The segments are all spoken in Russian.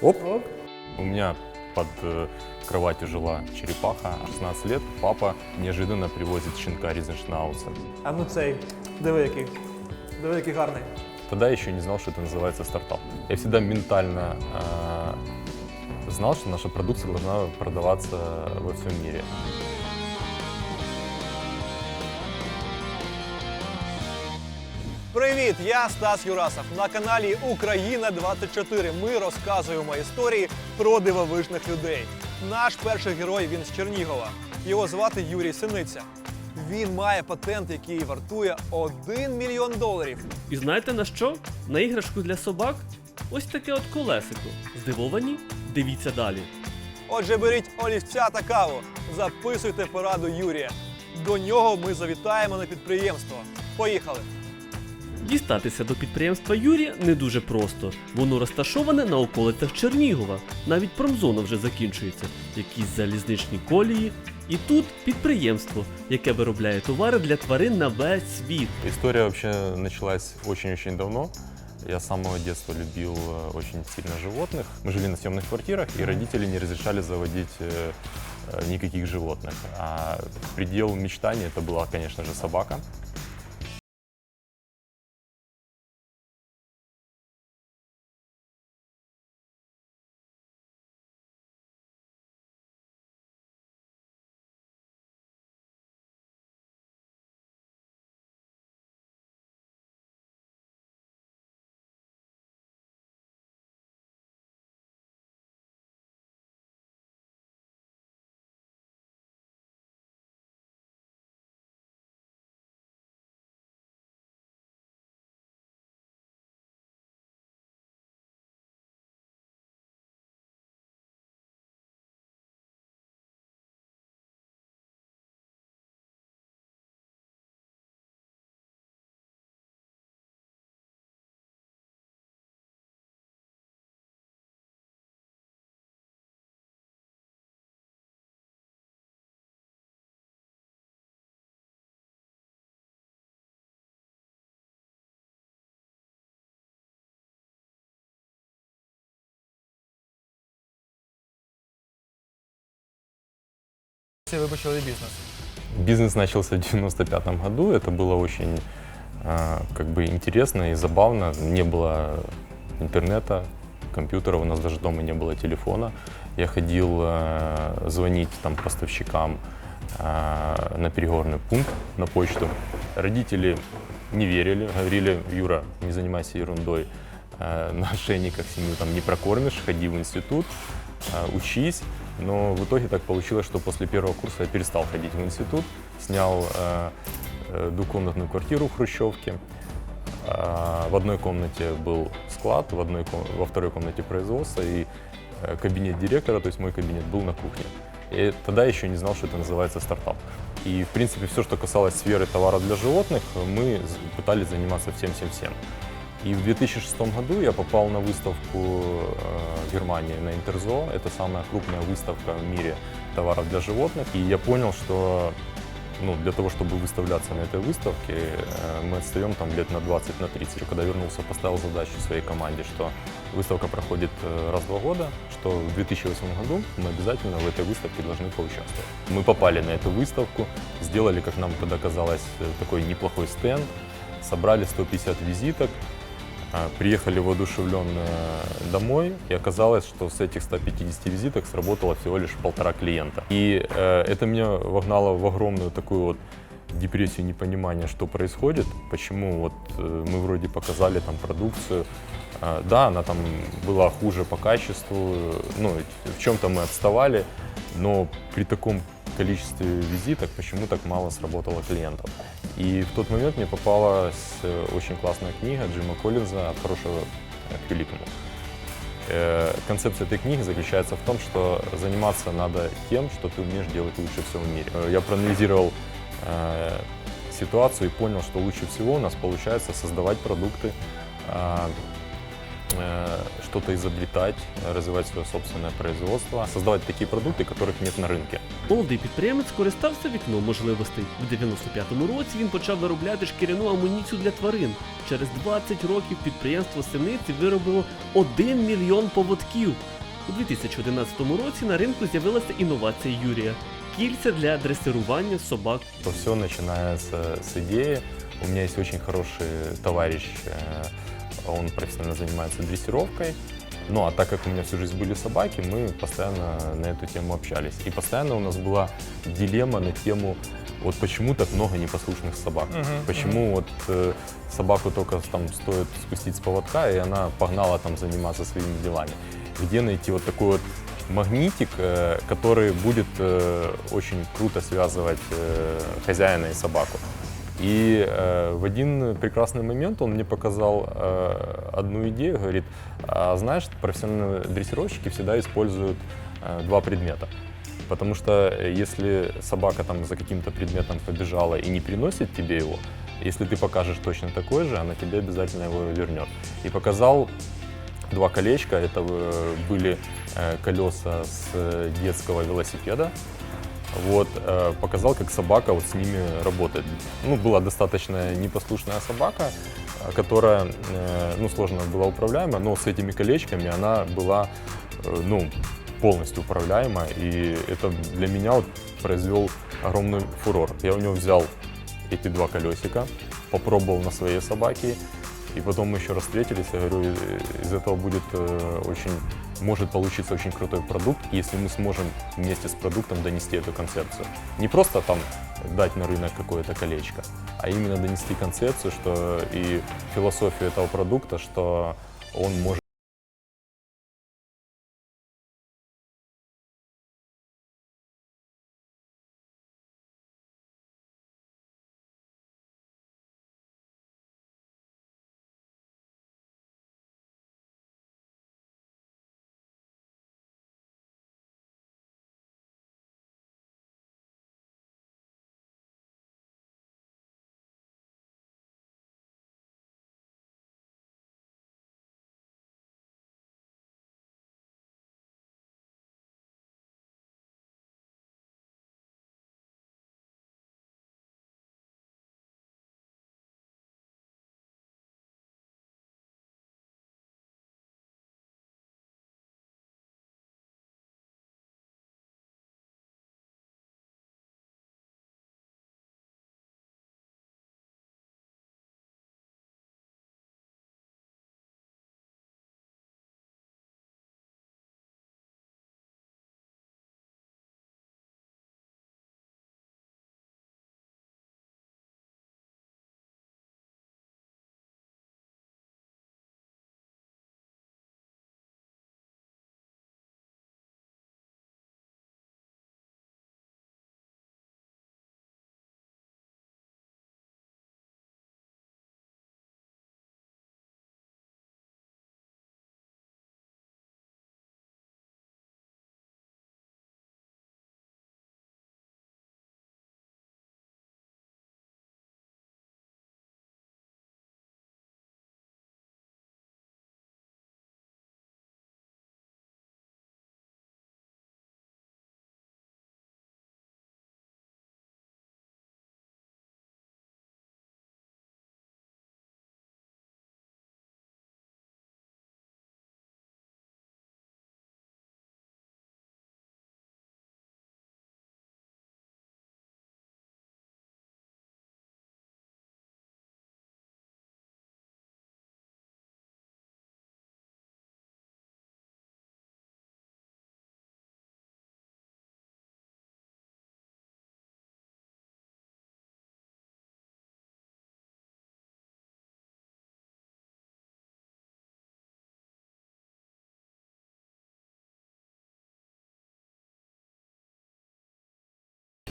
Оп. Оп. У меня под э, кроватью жила черепаха, 16 лет. Папа неожиданно привозит щенка Ризеншнауца. А ну цей, диви який. Диви, який гарний. Тогда я еще не знал, что это называется стартап. Я всегда ментально э, знал, что наша продукция должна продаваться во всем мире. Привіт, я Стас Юрасов. На каналі Україна 24 Ми розказуємо історії про дивовижних людей. Наш перший герой він з Чернігова. Його звати Юрій Синиця. Він має патент, який вартує 1 мільйон доларів. І знаєте на що? На іграшку для собак? Ось таке от колесико. Здивовані? Дивіться далі. Отже, беріть олівця та каву. Записуйте пораду Юрія. До нього ми завітаємо на підприємство. Поїхали! Дістатися до підприємства Юрія не дуже просто. Воно розташоване на околицях Чернігова. Навіть промзона вже закінчується, якісь залізничні колії. І тут підприємство, яке виробляє товари для тварин на весь світ. История вообще началась очень-очень давно. Я с самого детства любил э, очень сильно животных. Мы жили на съемных квартирах, и родители не разрешали заводить э, э, никаких животных. А предел мечтаний это была, конечно же, собака. Ви почали бізнес. Бизнес начался в 95 году. Это было очень э, как бы интересно и забавно. Не было интернета, компьютера, у нас даже дома не было телефона. Я ходил э, звонить там поставщикам э, на переговорный пункт, на почту. Родители не верили, говорили, Юра, не занимайся ерундой, э, на ошейниках семью там не прокормишь, ходи в институт, учись. Но в итоге так получилось, что после первого курса я перестал ходить в институт, снял э, э, двухкомнатную квартиру в Хрущевке. А, В одной комнате был склад, в одной, во второй комнате производство и э, кабинет директора, то есть мой кабинет был на кухне. И тогда еще не знал, что это называется стартап. И, в принципе, все, что касалось сферы товара для животных, мы пытались заниматься всем-всем-всем. И в 2006 году я попал на выставку э, в Германии на Интерзо. Это самая крупная выставка в мире товаров для животных. И я понял, что ну, для того, чтобы выставляться на этой выставке, э, мы отстаем там лет на 20, на 30. Когда вернулся, поставил задачу своей команде, что выставка проходит э, раз в два года, что в 2008 году мы обязательно в этой выставке должны поучаствовать. Мы попали на эту выставку, сделали, как нам тогда казалось, э, такой неплохой стенд, собрали 150 визиток, Приехали воодушевленные домой, и оказалось, что с этих 150 визиток сработало всего лишь полтора клиента. И э, это меня вогнало в огромную такую вот депрессию непонимания, что происходит, почему вот э, мы вроде показали там продукцию, А, да, она там была хуже по качеству, э, ну, в чем-то мы отставали, но при таком количестве визиток почему так мало сработало клиентов. И в тот момент мне попалась э, очень классная книга Джима Коллинза «От хорошего к великому». Э, Концепция этой книги заключается в том, что заниматься надо тем, что ты умеешь делать лучше всего в мире. Э, Я проанализировал э, ситуацию и понял, что лучше всего у нас получается создавать продукты, э, э, что-то изобретать, э, развивать свое собственное производство, создавать такие продукты, которых нет на рынке. Молодий підприємець скористався вікном можливостей. В 95-му році він почав виробляти шкіряну амуніцію для тварин. Через 20 років підприємство Синиці виробило 1 мільйон поводків. У 2011 році на ринку з'явилася інновація Юрія кільця для дресирування собак. То все начинается с идеи. У меня есть очень хороший товарищ, э, он профессионально занимается дрессировкой. Ну, а так как у меня всю жизнь были собаки, мы постоянно на эту тему общались. И постоянно у нас была дилемма на тему, вот почему так много непослушных собак? почему вот э, собаку только там стоит спустить с поводка, и она погнала там заниматься своими делами? Где найти вот такой вот магнитик, э, который будет э, очень круто связывать э, хозяина и собаку? И э, в один прекрасный момент он мне показал э, одну идею, говорит, а знаешь, профессиональные дрессировщики всегда используют э, два предмета. Потому что э, если собака там за каким-то предметом побежала и не приносит тебе его, если ты покажешь точно такой же, она тебе обязательно его вернет. И показал два колечка, это э, были э, колеса с детского велосипеда, вот, э, показал, как собака вот с ними работает. Ну, была достаточно непослушная собака, э, которая, э, ну, сложно была управляема, но с этими колечками она была, ну, полностью управляема, и это для меня вот произвел огромный фурор. Я у него взял эти два колесика, попробовал на своей собаке, и потом мы еще раз встретились, я говорю, «Э, из этого будет очень, может получиться очень крутой продукт, если мы сможем вместе с продуктом донести эту концепцию. Не просто там дать на рынок какое-то колечко, а именно донести концепцию, что и философию этого продукта, что он может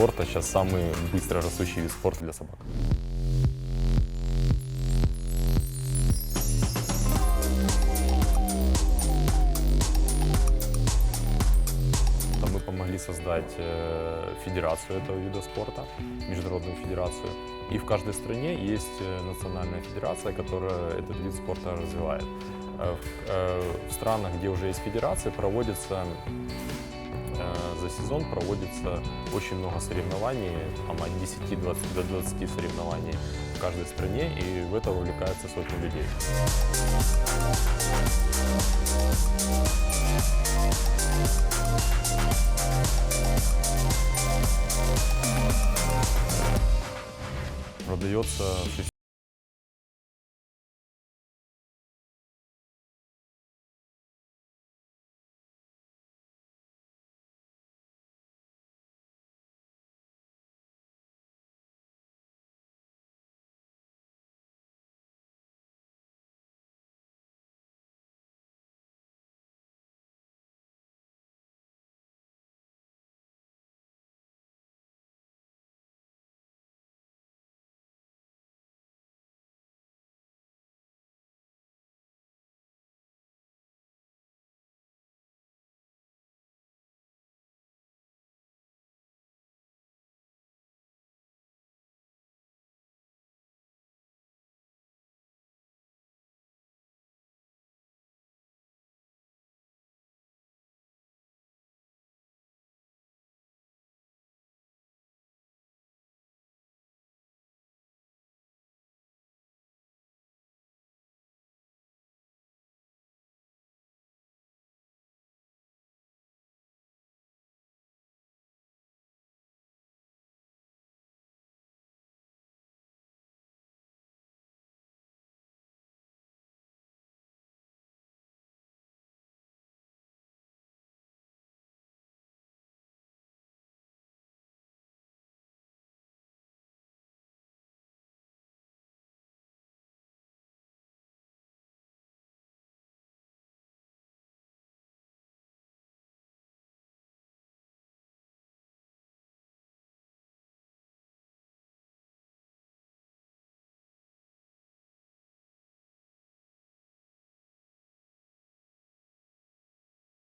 спорта сейчас самый быстро растущий вид спорта для собак. Мы помогли создать э, федерацию этого вида спорта, международную федерацию. И в каждой стране есть э, национальная федерация, которая этот вид спорта развивает. Э, В странах, где уже есть федерация, проводится э, за сезон проводится очень много соревнований, там от 10 20, до 20 соревнований в каждой стране, и в это вовлекается сотни людей. Продается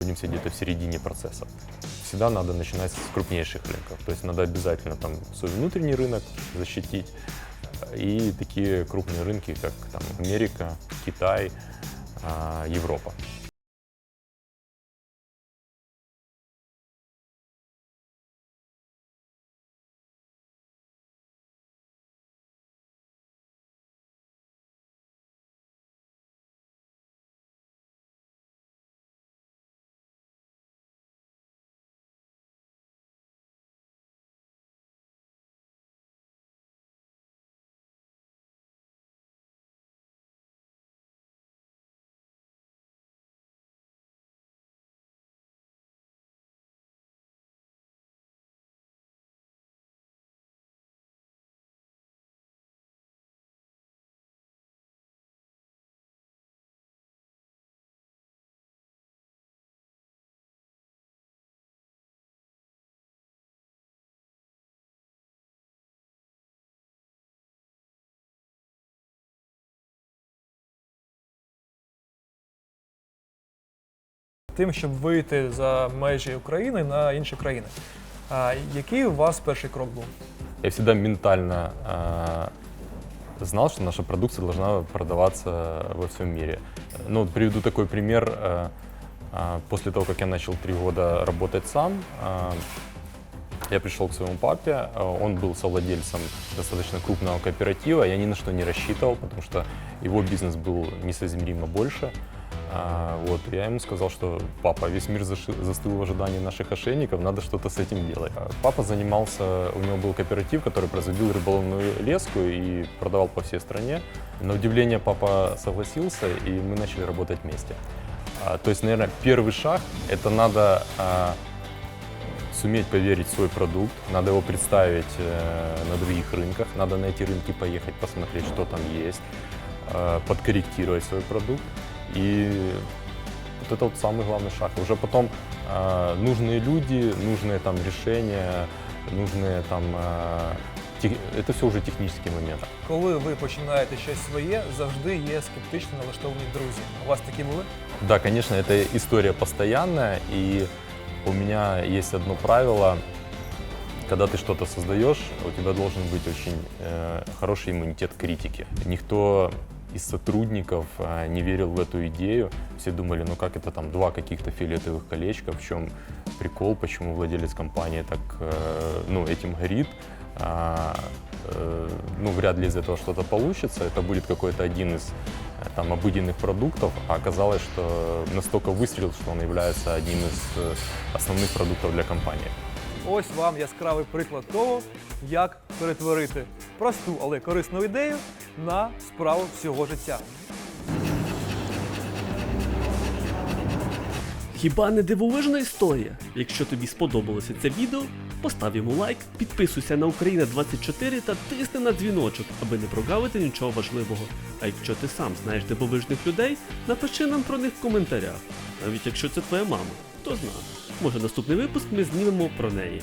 находимся где-то в середине процесса. Всегда надо начинать с крупнейших рынков. То есть надо обязательно там свой внутренний рынок защитить и такие крупные рынки, как там Америка, Китай, а, Европа. Тим, щоб вийти за межі України на інші країни. А який у вас перший крок був? Я всегда ментально а, знал, что наша продукция должна продаваться во всем мире. Ну, вот приведу такой пример. Э, а, После того, как я начал три года работать сам, а, я пришел к своему папе, а, он был совладельцем достаточно крупного кооператива, я ни на что не рассчитывал, потому что его бизнес был несоизмеримо больше. А, Вот, я ему сказал, что папа, весь мир застыл в ожидании наших ошейников, надо что-то с этим делать. А Папа занимался, у него был кооператив, который производил рыболовную леску и продавал по всей стране. На удивление папа согласился, и мы начали работать вместе. А, То есть, наверное, первый шаг – это надо а, суметь поверить в свой продукт, надо его представить э, на других рынках, надо на эти рынки поехать, посмотреть, что там есть, э, подкорректировать свой продукт. И вот это вот самый главный шаг. Уже потом э, нужные люди, нужные там решения, нужные там... э, тех- это все уже технические моменты. Коли ви починаєте щось своє, завжди є скептично налаштовані друзі. У вас такі були? Да, конечно, это история постоянная, и у меня есть одно правило. Когда ты что-то создаешь, у тебя должен быть очень э, хороший иммунитет к критике. Никто из сотрудников э, не верил в эту идею. Все думали, ну как это там два каких-то фиолетовых колечка, в чем прикол, почему владелец компании так э, ну, этим горит. А, э, ну, вряд ли из этого что-то получится. Это будет какой-то один из э, там обыденных продуктов, а оказалось, что настолько выстрелил, что он является одним из основных продуктов для компании. Ось вам яскравий приклад того, як перетворити просту, але корисну ідею на справу всього життя. Хіба не дивовижна історія? Якщо тобі сподобалося це відео, постав йому лайк, підписуйся на Україна 24 та тисни на дзвіночок, аби не прогавити нічого важливого. А якщо ти сам знаєш дивовижних людей, напиши нам про них в коментарях. Навіть якщо це твоя мама, хто знає. Може наступний випуск ми знімемо про неї.